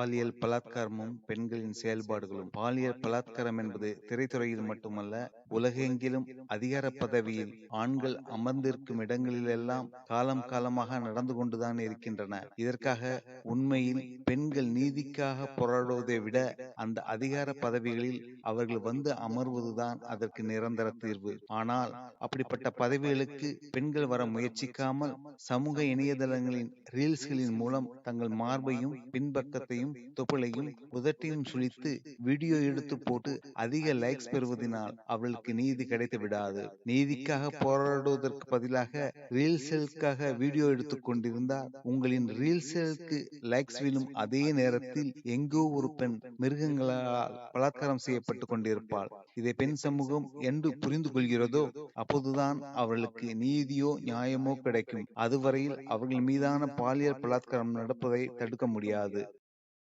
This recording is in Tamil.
பாலியல் பலாத்காரமும் பெண்களின் செயல்பாடுகளும் பாலியல் பலாத்காரம் என்பது திரைத்துறையில் மட்டுமல்ல உலகெங்கிலும் அதிகார பதவியில் ஆண்கள் அமர்ந்திருக்கும் இடங்களிலெல்லாம் காலம் காலமாக நடந்து கொண்டுதான் இருக்கின்றன. இதற்காக உண்மையில் பெண்கள் நீதிக்காக போராடுவதை விட அந்த அதிகார பதவிகளில் அவர்கள் வந்து அமர்வதுதான் அதற்கு நிரந்தர தீர்வு. ஆனால் அப்படிப்பட்ட பதவிகளுக்கு பெண்கள் வர முயற்சிக்காமல் சமூக இணையதளங்களின் ரீல்ஸ்களின் மூலம் தங்கள் மார்பையும் பின்பக்கத்தையும் தொப்புளையும் உதட்டையும் சுழித்து வீடியோ எடுத்து போட்டு அதிக லைக்ஸ் பெறுவதனால் அவளுக்கு நீதி கிடைத்து விடாது. நீதிக்காக போராடுவதற்கு பதிலாக ரீல்ஸுக்காக வீடியோ எடுத்துக் கொண்டிருந்தால் உங்களின் ரீல்ஸுக்கு லைக்ஸ் விழும் அதே நேரத்தில் எங்கோ ஒரு பெண் மிருகங்களால் பலாத்காரம் செய்யப்பட்டு கொண்டிருப்பாள். இதை பெண் சமூகம் என்று புரிந்து கொள்கிறதோ அப்போதுதான் அவர்களுக்கு நீதியோ நியாயமோ கிடைக்கும். அதுவரையில் அவர்கள் மீதான பாலியல் பலாத்காரம் நடப்பதை தடுக்க முடியாது.